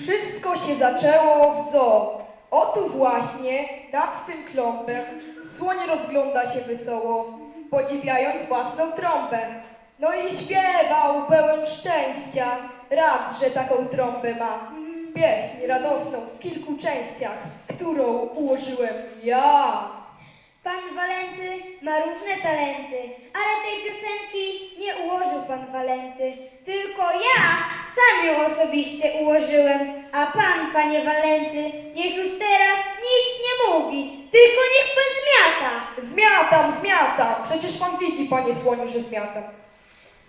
Wszystko się zaczęło w zoo. O tu właśnie, nad tym klombem, słoń rozgląda się wesoło, podziwiając własną trąbę. No i śpiewał pełen szczęścia, rad, że taką trąbę ma. Pieśń radosną w kilku częściach, którą ułożyłem ja. Pan Walenty ma różne talenty, ale tej piosenki nie ułożył pan Walenty. Tylko ja sam ją osobiście ułożyłem, a pan, panie Walenty, niech już teraz nic nie mówi, tylko niech pan zmiata. Zmiatam, zmiatam, przecież pan widzi, panie słoniu, że zmiatam.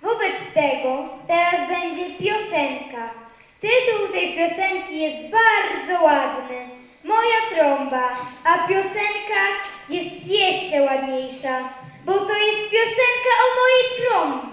Wobec tego teraz będzie piosenka. Tytuł tej piosenki jest bardzo ładny. Moja trąba, a piosenka jest jeszcze ładniejsza, bo to jest piosenka o mojej trąbie.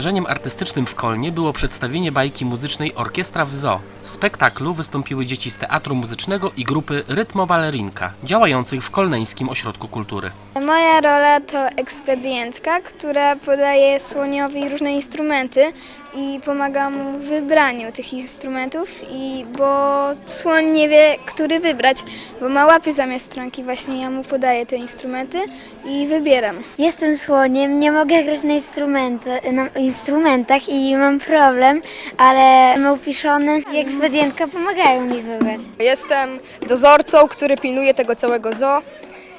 Wydarzeniem artystycznym w Kolnie było przedstawienie bajki muzycznej Orkiestra w Zoo. W spektaklu wystąpiły dzieci z Teatru Muzycznego i grupy Rytmowalerinka, działających w Kolneńskim Ośrodku Kultury. Moja rola to ekspedientka, która podaje słoniowi różne instrumenty i pomaga mu w wybraniu tych instrumentów, i bo słoń nie wie, który wybrać, bo ma łapy zamiast stronki. Właśnie ja mu podaję te instrumenty i wybieram. Jestem słoniem, nie mogę grać na, na instrumentach i mam problem, ale małpiszony i ekspedientka pomagają mi wybrać. Jestem dozorcą, który pilnuje tego całego zoo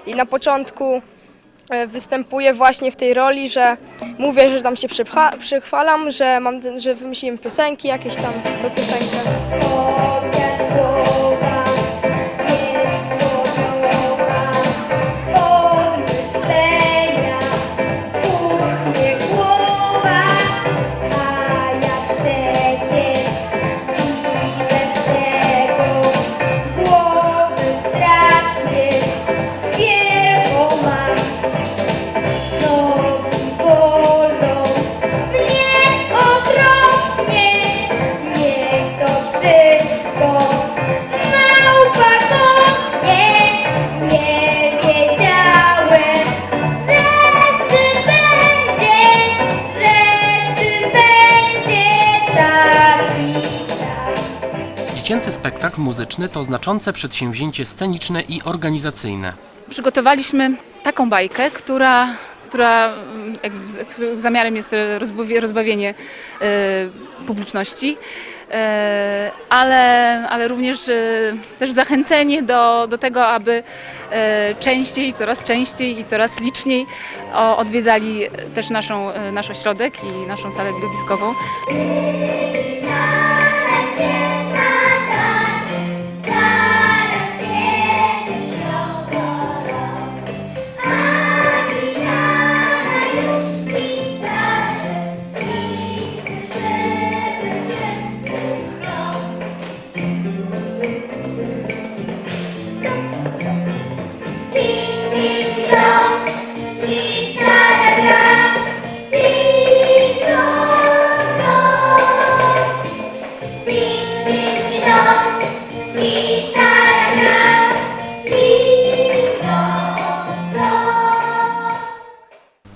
i na początku występuję właśnie w tej roli, że mówię, że tam się przypcha- przychwalam, że, mam, że wymyśliłem piosenki, jakieś tam tą piosenkę. Dziecięcy spektakl muzyczny to znaczące przedsięwzięcie sceniczne i organizacyjne. przygotowaliśmy taką bajkę, która, która zamiarem jest rozbawie, rozbawienie e, publiczności, e, ale, ale również e, też zachęcenie do, do tego, aby częściej, coraz częściej i coraz liczniej odwiedzali też naszą, nasz ośrodek i naszą salę widowiskową.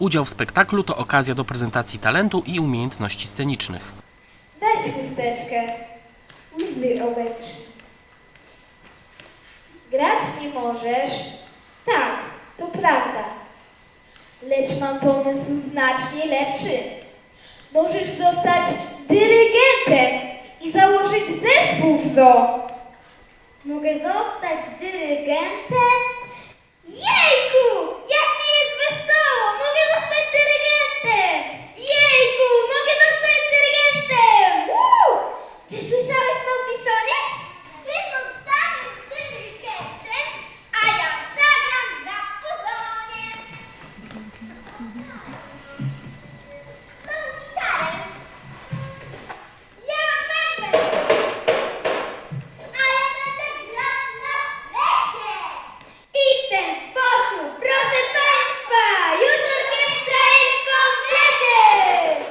Udział w spektaklu to okazja do prezentacji talentu i umiejętności scenicznych. Weź chusteczkę. łzy obetrze. Grać nie możesz? Tak, to prawda. Lecz mam pomysł znacznie lepszy. Możesz zostać dyrygentem i założyć zespół w zoo. Mogę zostać dyrygentem?